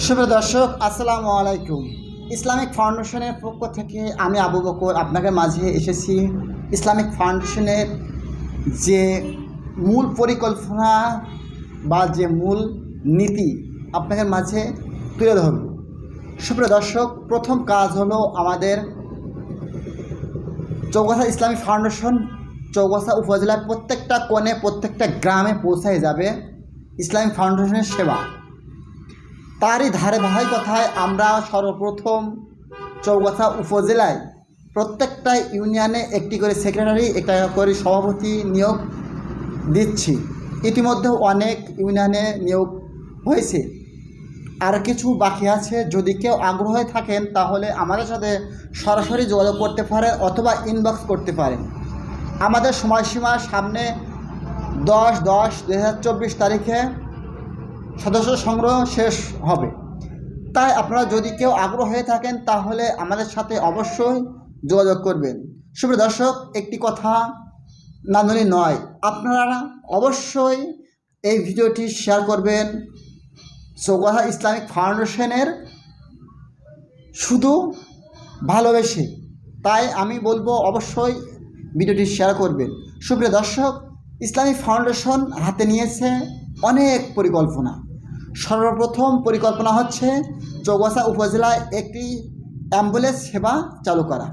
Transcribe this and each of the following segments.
শুভ দর্শক, আসসালামু আলাইকুম। ইসলামিক ফাউন্ডেশনের পক্ষ থেকে আমি আবু বকর আপনাদের মাঝে এসেছি। ইসলামিক ফাউন্ডেশনের যে মূল পরিকল্পনা বা যে মূল নীতি আপনাদের মাঝে তুলে ধরব। সুপ্রিয় দর্শক, প্রথম কাজ হলো আমাদের চৌগাছা ইসলামিক ফাউন্ডেশন চৌগাছা উপজেলার প্রত্যেকটা কোণে, প্রত্যেকটা গ্রামে পৌঁছায় যাবে ইসলামিক ফাউন্ডেশনের সেবা। তারই ধারে কথায় আমরা সর্বপ্রথম চৌগাছা উপজেলায় প্রত্যেকটা ইউনিয়নে একটি করে সেক্রেটারি, একটা করে সভাপতি নিয়োগ দিচ্ছি। ইতিমধ্যে অনেক ইউনিয়নে নিয়োগ হয়েছে। আর কিছু বাকি আছে। যদি কেউ আগ্রহে থাকেন, তাহলে আমাদের সাথে সরাসরি যোগাযোগ করতে পারেন অথবা ইনবক্স করতে পারেন। আমাদের সময়সীমা সামনে দশ দশ দু তারিখে সদস্য সংগ্রহ শেষ হবে। তাই আপনারা যদি কেউ আগ্রহ হয়ে থাকেন, তাহলে আমাদের সাথে অবশ্যই যোগাযোগ করবেন। শুভ দর্শক, একটি কথা নান্দনী নয়, আপনারা অবশ্যই এই ভিডিওটি শেয়ার করবেন। চৌগাছা ইসলামিক ফাউন্ডেশনের শুধু ভালোবেসে। তাই আমি বলব, অবশ্যই ভিডিওটি শেয়ার করবেন। সুপ্রিয় দর্শক, ইসলামিক ফাউন্ডেশন হাতে নিয়েছে অনেক পরিকল্পনা। সর্বপ্রথম পরিকল্পনা হচ্ছে চৌগাছা উপজেলায় একটি অ্যাম্বুলেন্স সেবা চালু করা।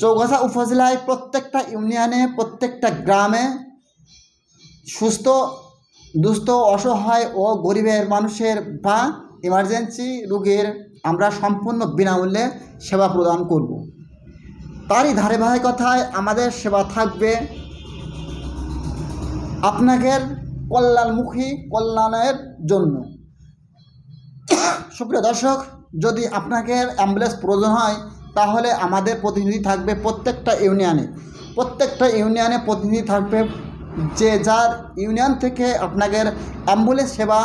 চৌগাছা উপজেলায় প্রত্যেকটা ইউনিয়নে, প্রত্যেকটা গ্রামে সুস্থ, দুস্থ, অসহায় ও গরিবের মানুষের বা ইমার্জেন্সি রোগীর আমরা সম্পূর্ণ বিনামূল্যে সেবা প্রদান করব। তারই ধারাবাহিকতায় আমাদের সেবা থাকবে আপনাদের কল্যাণমুখী, কল্যাণের জন্য। সুপ্রিয় দর্শক, যদি আপনাকে অ্যাম্বুলেন্স প্রয়োজন হয়, তাহলে আমাদের প্রতিনিধি থাকবে প্রত্যেকটা ইউনিয়নে। প্রত্যেকটা ইউনিয়নে প্রতিনিধি থাকবে যে যার ইউনিয়ন থেকে আপনাদের অ্যাম্বুলেন্স সেবা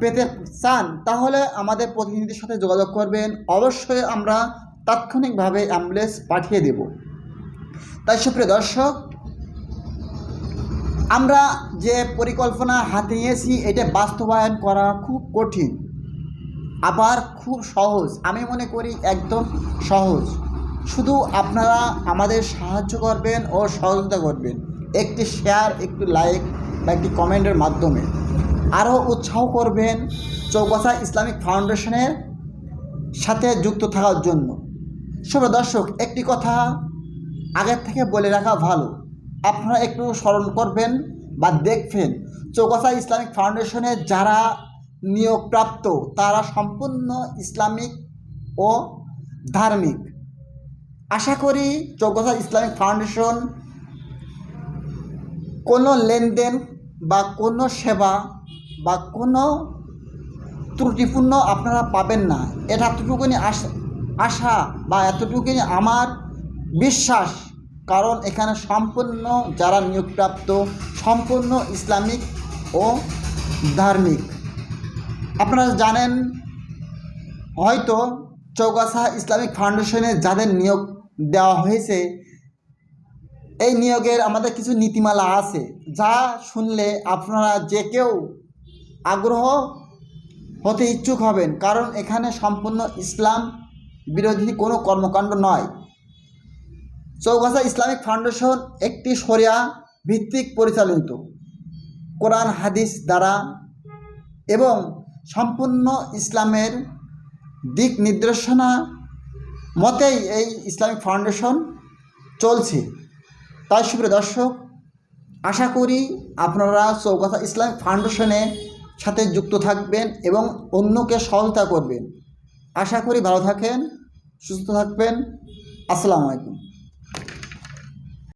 পেতে চান, তাহলে আমাদের প্রতিনিধির সাথে যোগাযোগ করবেন। অবশ্যই আমরা তাৎক্ষণিকভাবে অ্যাম্বুলেন্স পাঠিয়ে দেব। তাই সুপ্রিয় দর্শক আমরা যে পরিকল্পনা হাতে নিয়েছি এটা বাস্তবায়ন করা খুব কঠিন, আবার খুব সহজ। আমি মনে করি একদম সহজ। শুধু আপনারা আমাদের সাহায্য করবেন ও সহযোগিতা করবেন। একটি শেয়ার একটি লাইক বা একটি কমেন্টের মাধ্যমে। আরও উৎসাহ করবেন চৌগাছা ইসলামিক ফাউন্ডেশনের সাথে যুক্ত থাকার জন্য। শুভ দর্শক, একটি কথা আগের থেকে বলে রাখা ভালো। আপনারা একটু স্মরণ করবেন বা দেখবেন চৌগাছা ইসলামিক ফাউন্ডেশনের যারা নিয়োগপ্রাপ্ত, তারা সম্পূর্ণ ইসলামিক ও ধার্মিক। আশা করি চৌগাছা ইসলামিক ফাউন্ডেশন কোনো লেনদেন বা কোনো সেবা বা কোনো ত্রুটিপূর্ণ আপনারা পাবেন না। এটা এতটুকুনি আশা বা এতটুকুনি আমার বিশ্বাস। কারণ এখানে সম্পূর্ণ যারা নিয়োগপ্রাপ্ত, সম্পূর্ণ ইসলামিক ও ধার্মিক। আপনারা জানেন, হয়তো চৌগাছা ইসলামিক ফাউন্ডেশনে যাদের নিয়োগ দেওয়া হয়েছে, এই নিয়োগের আমাদের কিছু নীতিমালা আছে, যা শুনলে আপনারা যে কেউ আগ্রহ হতে ইচ্ছুক হবেন, কারণ এখানে সম্পূর্ণ ইসলাম বিরোধী কোনো কর্মকাণ্ড নয়। চৌগাছা ইসলামিক ফাউন্ডেশন একটি সরিয়া ভিত্তিক পরিচালিত কোরআন, হাদিস দ্বারা এবং সম্পূর্ণ ইসলামের দিক নির্দেশনা মতেই এই ইসলামিক ফাউন্ডেশন চলছে। তাই সুপ্রিয় দর্শক, আশা করি আপনারা চৌগাছা ইসলামিক ফাউন্ডেশনের সাথে যুক্ত থাকবেন এবং অন্যকে সহায়তা করবেন। আশা করি ভালো থাকেন, সুস্থ থাকবেন। আসসালামু আলাইকুম।